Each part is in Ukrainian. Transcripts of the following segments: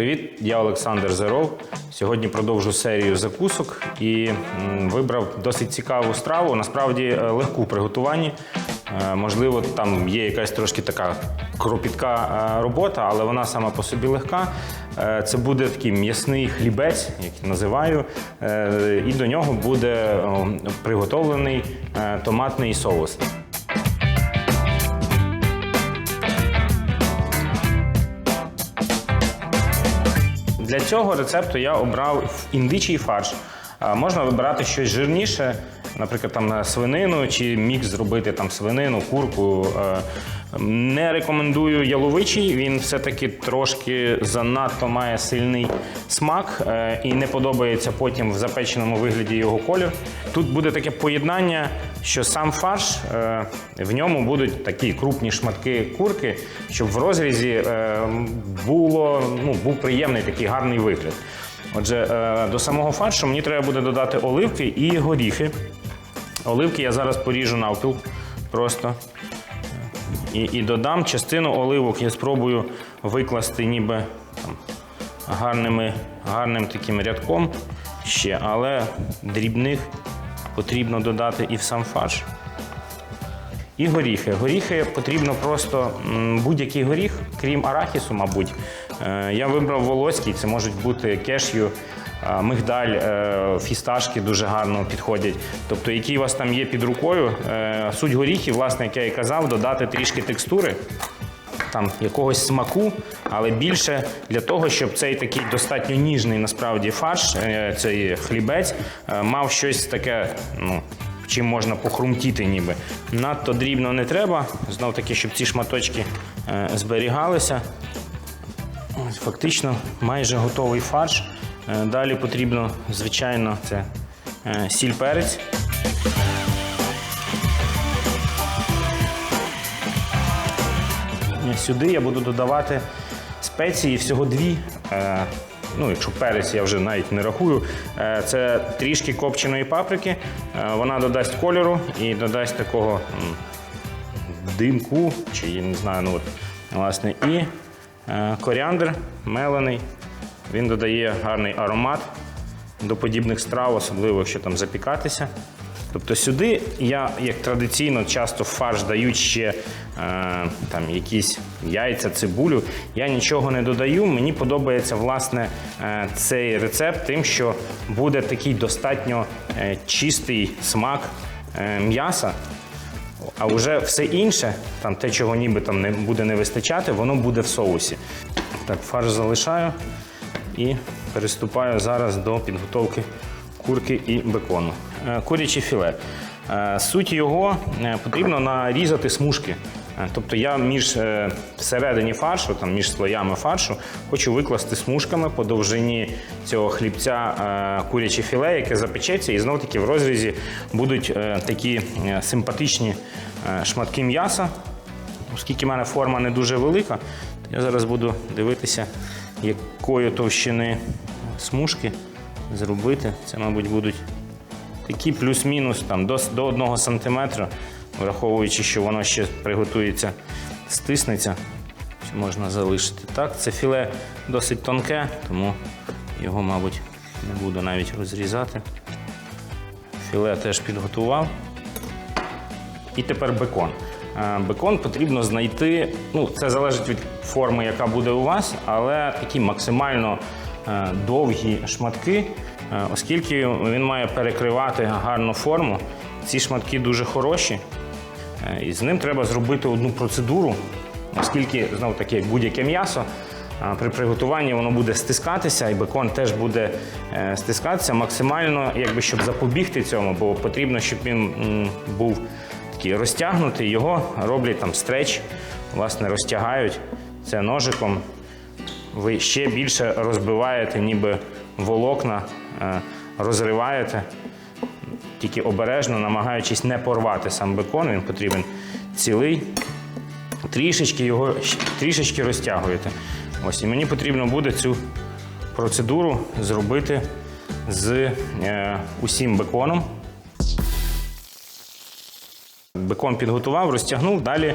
Привіт, я Олександр Зеров. Сьогодні продовжу серію закусок і вибрав досить цікаву страву. Насправді е, легку в приготуванні. Е, Можливо, там є якась трошки така кропітка е, робота, але вона сама по собі легка. Це буде такий м'ясний хлібець, як називаю, і до нього буде приготовлений томатний соус. Для цього рецепту я обрав індичий фарш. Можна вибирати щось жирніше, наприклад, там на свинину чи мікс зробити там свинину, курку. Е, Не рекомендую яловичий, він все-таки трошки занадто має сильний смак е, і не подобається потім в запеченому вигляді його колір. Тут буде таке поєднання, що сам фарш е, в ньому будуть такі крупні шматки курки, щоб в розрізі було, ну, був приємний такий гарний вигляд. Отже, до самого фаршу мені треба буде додати оливки і горіхи. Оливки я зараз поріжу навпіл просто. І, і додам частину оливок, я спробую викласти ніби там, гарними, гарним таким рядком ще, але дрібних потрібно додати і в сам фарш. І горіхи. Горіхи потрібно просто будь-який горіх, крім арахісу, мабуть. Е, Я вибрав волоський, це можуть бути кешю, мигдаль, е, фісташки дуже гарно підходять. Тобто, які у вас там є під рукою. Е, Суть горіхів, власне, як я і казав, додати трішки текстури. Там якогось смаку, але більше для того, щоб цей такий достатньо ніжний насправді фарш, е, цей хлібець, мав щось таке, ну, чим можна похрумтіти ніби. Надто дрібно не треба. Знов таки, щоб ці шматочки зберігалися. Фактично майже готовий фарш. Е, Далі потрібно, звичайно, це е, сіль перець. Е, Сюди я буду додавати спеції всього дві. Ну, якщо перець я вже навіть не рахую, це трішки копченої паприки. Вона додасть кольору і додасть такого димку, чи я не знаю, ну от, власне, і коріандр мелений. Він додає гарний аромат до подібних страв, особливо якщо там запікатися. Тобто сюди я, як традиційно, часто в фарш дають ще е, там, якісь яйця, цибулю. Я нічого не додаю. Мені подобається власне е, цей рецепт, тим, що буде такий достатньо е, чистий смак е, м'яса. А вже все інше, там те, чого ніби там не буде не вистачати, воно буде в соусі. Так, фарш залишаю і переступаю зараз до підготовки курки і бекону. Е, Куряче філе. Е, Суть його е, потрібно нарізати смужки. Тобто я між всередині фаршу, там між слоями фаршу, хочу викласти смужками по довжині цього хлібця куряче філе, яке запечеться, і знов таки в розрізі будуть такі симпатичні шматки м'яса. Оскільки в мене форма не дуже велика, то я зараз буду дивитися, якої товщини смужки зробити. Це, мабуть, будуть такі плюс-мінус там, до, до 1 см, враховуючи, що воно ще приготується, стиснеться, можна залишити. Так, це філе досить тонке, тому його, мабуть, не буду навіть розрізати. Філе теж підготував. І тепер бекон. Е, Бекон потрібно знайти, ну це залежить від форми, яка буде у вас, але такі максимально е, довгі шматки, е, оскільки він має перекривати гарну форму. Ці шматки дуже хороші, і з ним треба зробити одну процедуру, оскільки знов таки як будь-яке м'ясо. При приготуванні воно буде стискатися, і бекон теж буде стискатися максимально, якби щоб запобігти цьому, бо потрібно, щоб він був такий розтягнутий. Його роблять там стреч, власне, розтягають це ножиком. Ви ще більше розбиваєте, ніби волокна, е, розриваєте, тільки обережно, намагаючись не порвати сам бекон, він потрібен цілий. Трішечки його трішечки розтягуєте. Ось, і мені потрібно буде цю процедуру зробити з е, усім беконом. Бекон підготував, розтягнув. Далі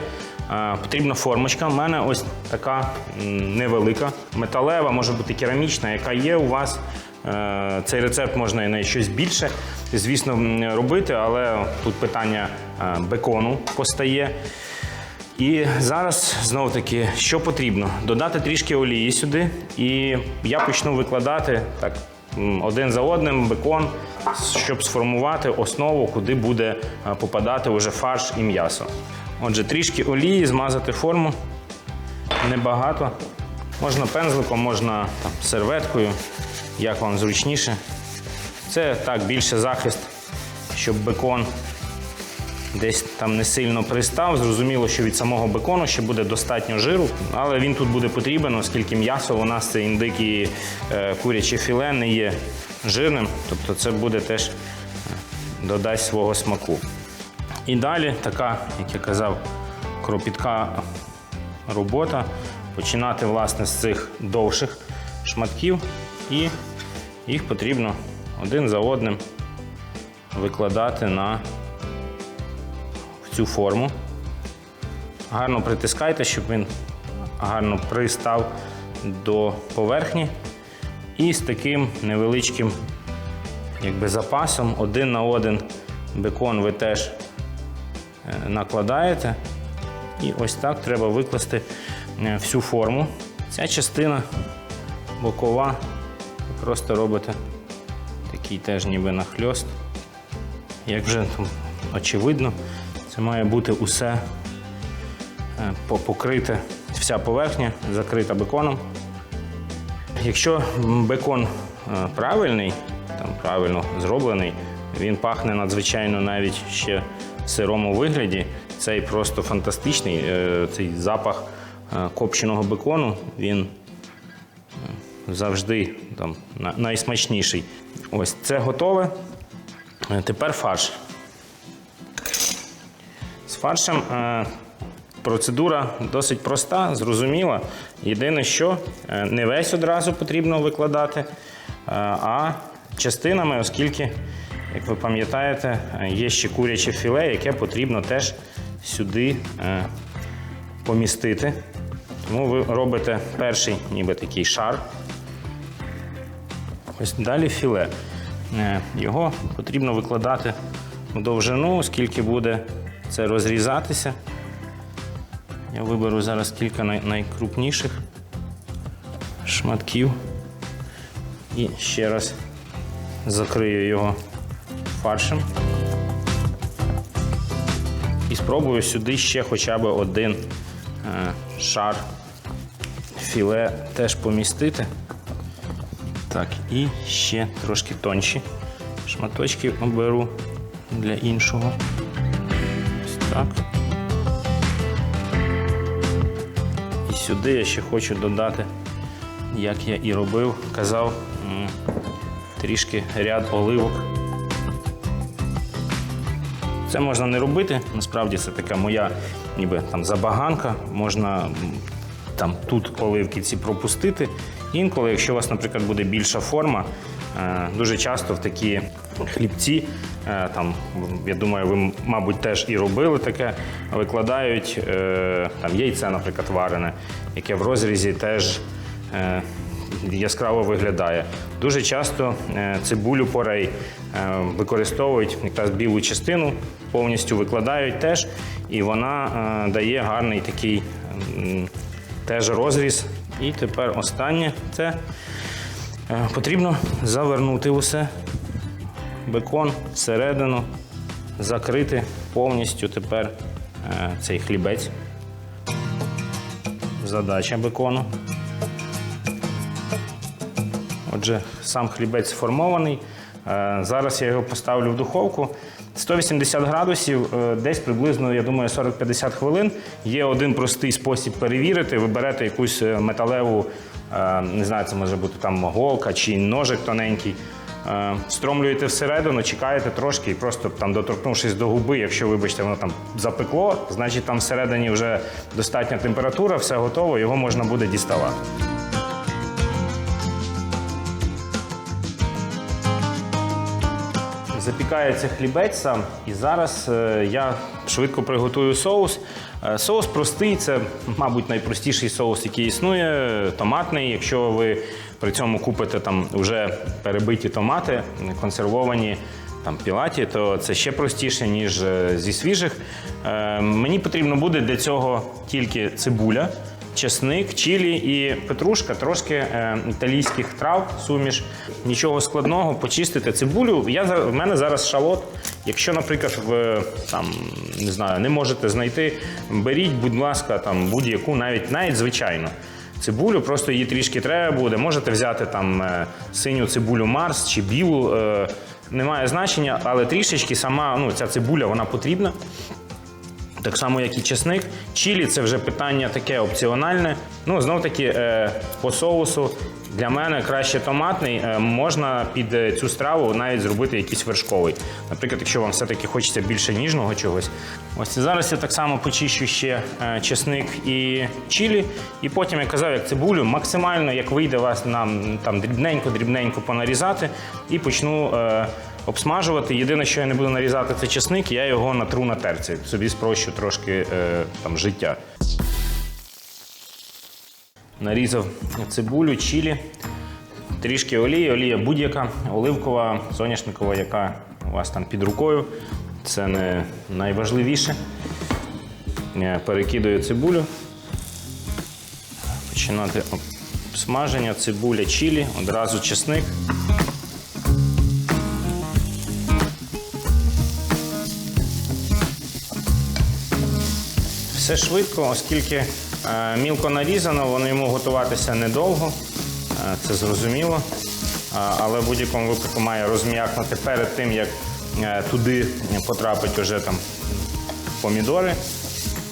Е, Потрібна формочка. У мене ось така невелика, металева, може бути керамічна, яка є у вас. Е, Цей рецепт можна і на щось більше, звісно, робити, але тут питання е, бекону постає. І зараз знову таки, що потрібно? Додати трішки олії сюди, і я почну викладати так один за одним бекон, щоб сформувати основу, куди буде е, попадати уже фарш і м'ясо. Отже, трішки олії, змазати форму небагато. Можна пензликом, можна там, серветкою, як вам зручніше. Це так більше захист, щоб бекон десь там не сильно пристав. Зрозуміло, що від самого бекону ще буде достатньо жиру, але він тут буде потрібен, оскільки м'ясо у нас це індик і е, куряче філе не є жирним, тобто це буде теж е, додасть свого смаку. І далі така, як я казав, кропітка робота. Починати власне з цих довших шматків, і їх потрібно один за одним викладати на цю форму. Гарно притискайте, щоб він гарно пристав до поверхні. І з таким невеличким якби, запасом один на один бекон ви теж е, накладаєте. І ось так треба викласти е, всю форму. Ця частина бокова, просто робите такий теж ніби нахльост. Як вже там очевидно, це має бути усе е, покрите, вся поверхня закрита беконом. Якщо бекон е, правильний, там правильно зроблений, він пахне надзвичайно навіть ще в сирому вигляді. Цей просто фантастичний. е, Цей запах копченого бекону, він завжди там, найсмачніший. Ось це готове. Тепер фарш. З фаршем е, процедура досить проста, зрозуміла. Єдине, що е, не весь одразу потрібно викладати, е, а частинами, оскільки, як ви пам'ятаєте, є ще куряче філе, яке потрібно теж сюди помістити. Тому ви робите перший ніби такий шар. Ось далі філе. Його потрібно викладати в довжину, оскільки буде це розрізатися. Я виберу зараз кілька най- найкрупніших шматків і ще раз закрию його фаршем. І спробую сюди ще хоча б один е, шар філе теж помістити. Так, і ще трошки тонші шматочки оберу для іншого. Так. І сюди я ще хочу додати, як я і робив, казав, трішки ряд оливок. Це можна не робити. Насправді це така моя ніби там забаганка. Можна там тут оливки ці пропустити. Інколи, якщо у вас, наприклад, буде більша форма, дуже часто в такі хлібці, е, там, я думаю, ви, мабуть, теж і робили таке, викладають е, там яйце, наприклад, варене, яке в розрізі теж. е, яскраво виглядає. Дуже часто е, цибулю порей е, використовують якраз білу частину, повністю викладають теж, і вона е, дає гарний такий теж розріз. І тепер останнє це е, потрібно завернути усе, бекон всередину, закрити повністю тепер е, цей хлібець. Задача бекону. Отже, сам хлібець сформований. Е, Зараз я його поставлю в духовку. 180 градусів, е, десь приблизно, я думаю, 40-50 хвилин. Є один простий спосіб перевірити. Ви берете якусь е, металеву, е, не знаю, це може бути там голка чи ножик тоненький. Стромлюєте всередину, чекаєте трошки і просто там доторкнувшись до губи, якщо, вибачте, воно там запекло, значить там всередині вже достатня температура, все готово, його можна буде діставати. Запікається хлібець. І зараз е, я швидко приготую соус. Е, Соус простий, це, мабуть, найпростіший соус, який існує, томатний. Якщо ви при цьому купите там вже перебиті томати, консервовані. Там пілаті, то це ще простіше, ніж е, зі свіжих. Мені потрібно буде для цього тільки цибуля, чесник, чилі і петрушка, трошки е, італійських трав, суміш. Нічого складного, почистити цибулю. Я в мене зараз шалот. Якщо, наприклад, в там не знаю, не можете знайти, беріть, будь ласка, там будь-яку, навіть навіть звичайно. Цибулю, просто її трішки треба буде. Можете взяти там е, синю цибулю Марс чи білу. е, Немає значення, але трішечки сама ну, ця цибуля вона потрібна. Так само, як і чесник. Чілі це вже питання таке опціональне. Ну, знов таки, е, по соусу для мене краще томатний. Е, можна під е, цю страву навіть зробити якийсь вершковий. Наприклад, якщо вам все-таки хочеться більше ніжного чогось. Ось зараз я так само почищу ще чесник і чілі. І потім я казав, як цибулю, максимально як вийде вас нам там дрібненько-дрібненько понарізати і почну. Обсмажувати. Єдине, що я не буду нарізати, це чесник, я його натру на терці. Собі спрощу трошки е, там, життя. Нарізав цибулю, чілі, трішки олії, олія будь-яка, оливкова, соняшникова, яка у вас там під рукою. Це не найважливіше. Я перекидаю цибулю. Починати смаження, цибуля, чілі, одразу чесник. Все швидко, оскільки е, мілко нарізано, воно йому готуватися недовго, е, це зрозуміло. Але в будь-якому випадку має розм'якнути перед тим, як е, туди потрапить уже там помідори,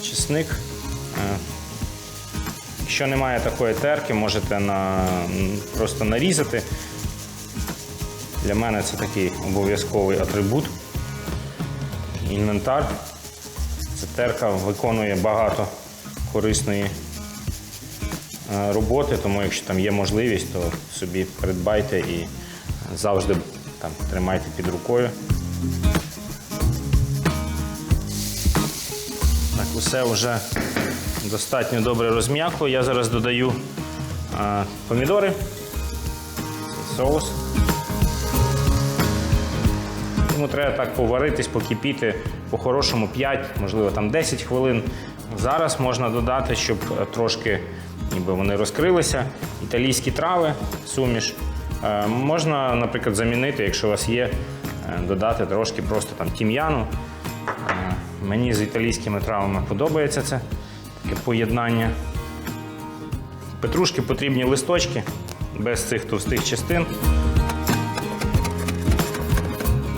чесник. Е, Якщо немає такої терки, можете на, просто нарізати. Для мене це такий обов'язковий атрибут. Інвентар. Терка виконує багато корисної е, роботи, тому якщо там є можливість, то собі придбайте і завжди там, тримайте під рукою. Так, усе вже достатньо добре розм'якло. Я зараз додаю е, помідори, соус. Тому треба так поваритись, покипіти по-хорошому 5, можливо, там 10 хвилин. Зараз можна додати, щоб е, трошки ніби вони розкрилися. Італійські трави, суміш. Е, Можна, наприклад, замінити, якщо у вас є, е, додати трошки просто там тім'яну. Мені з італійськими травами подобається це таке поєднання. Петрушки потрібні листочки без цих товстих частин.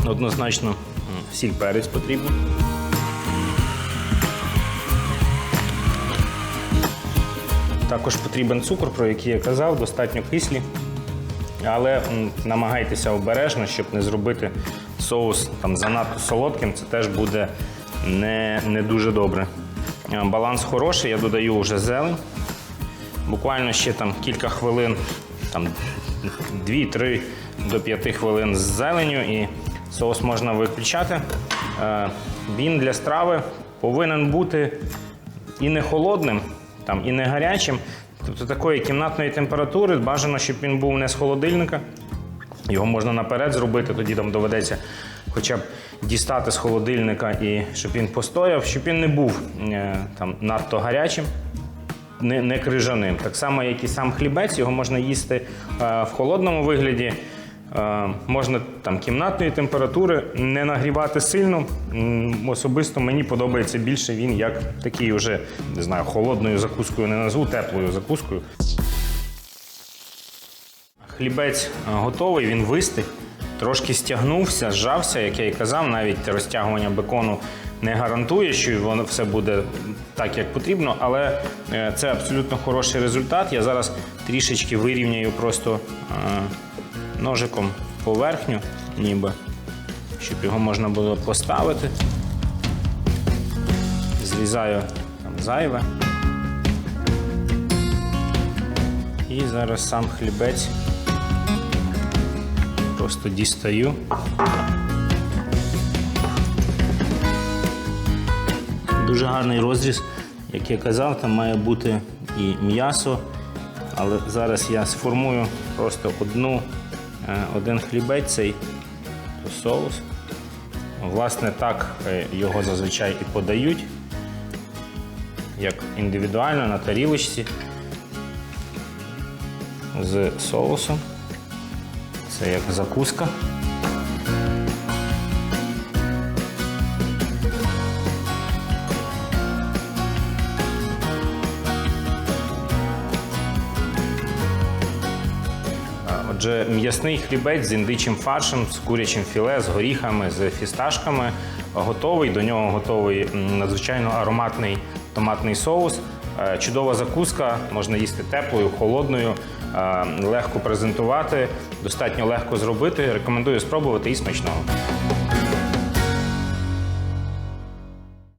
Однозначно сіль перець потрібен. Також потрібен цукор, про який я казав, достатньо кислі. Але намагайтеся обережно, щоб не зробити соус там, занадто солодким, це теж буде не, не дуже добре. Е, Баланс хороший, я додаю вже зелень. Буквально ще там кілька хвилин, там 2-3 до 5 хвилин з зеленю і соус можна виключати. Е, Він для страви повинен бути і не холодним, там, і не гарячим. Тобто такої кімнатної температури бажано, щоб він був не з холодильника. Його можна наперед зробити, тоді там доведеться хоча б дістати з холодильника і щоб він постояв, щоб він не був е, там надто гарячим не, не крижаним. Так само, як і сам хлібець, його можна їсти е, в холодному вигляді. Е, можна там кімнатної температури не нагрівати сильно. Особисто мені подобається більше він як такий уже, не знаю, холодною закускою не назву, теплою закускою. Хлібець е, готовий, він вистиг. Трошки стягнувся, зжався, як я і казав, навіть розтягування бекону не гарантує, що воно все буде так, як потрібно, але е, це абсолютно хороший результат. Я зараз трішечки вирівняю просто ножиком поверхню, ніби, щоб його можна було поставити. Зрізаю там зайве. І зараз сам хлібець просто дістаю. Дуже гарний розріз, як я казав, там має бути і м'ясо, але зараз я сформую просто одну один хлібець цей соус. Власне, так е, його зазвичай і подають, як індивідуально на тарілочці з соусом. Це як закуска. Отже, м'ясний хлібець з індичим фаршем, з курячим філе, з горіхами, з фісташками готовий. До нього готовий надзвичайно ароматний томатний соус. Е, Чудова закуска, можна їсти теплою, холодною, е, легко презентувати, достатньо легко зробити. Рекомендую спробувати і смачного.